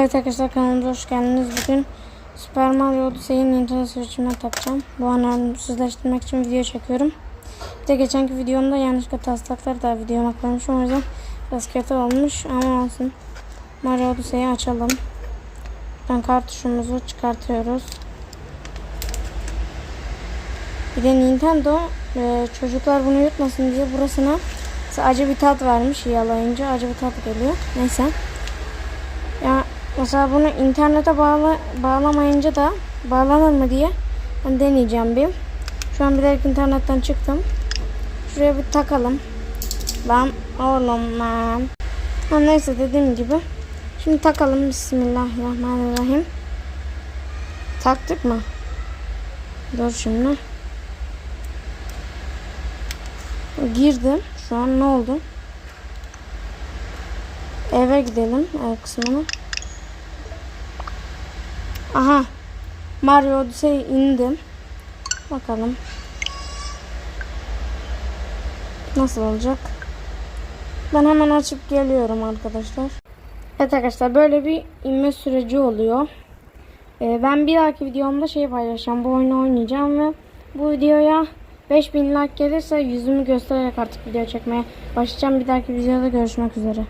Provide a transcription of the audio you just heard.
Evet arkadaşlar kanalımıza hoş geldiniz. Bugün Super Mario Odyssey'in Nintendo Switch'ime takacağım. Bu an ölümsüzleştirmek için video çekiyorum. Bir de geçenki videomda yanlışlıkla taslakları da videoma koymuşum. O yüzden biraz kötü olmuş ama olsun. Mario Odyssey'i açalım. Ben kartuşumuzu çıkartıyoruz. Bir de Nintendo e, çocuklar bunu yutmasın diye burasına acı bir tat vermiş yalayınca acı bir tat geliyor. Neyse. Mesela bunu internete bağla, bağlamayınca da bağlanır mı diye ben deneyeceğim bir. Şu an bilerek internetten çıktım. Şuraya bir takalım. Lan oğlum lan. Ha, neyse dediğim gibi. Şimdi takalım. Bismillahirrahmanirrahim. Taktık mı? Dur şimdi. Girdim. Şu an ne oldu? Eve gidelim ev kısmına. Aha. Mario Odyssey indim. Bakalım. Nasıl olacak? Ben hemen açıp geliyorum arkadaşlar. Evet arkadaşlar böyle bir inme süreci oluyor. Ee, ben bir dahaki videomda şey paylaşacağım. Bu oyunu oynayacağım ve bu videoya 5000 like gelirse yüzümü göstererek artık video çekmeye başlayacağım. Bir dahaki videoda görüşmek üzere.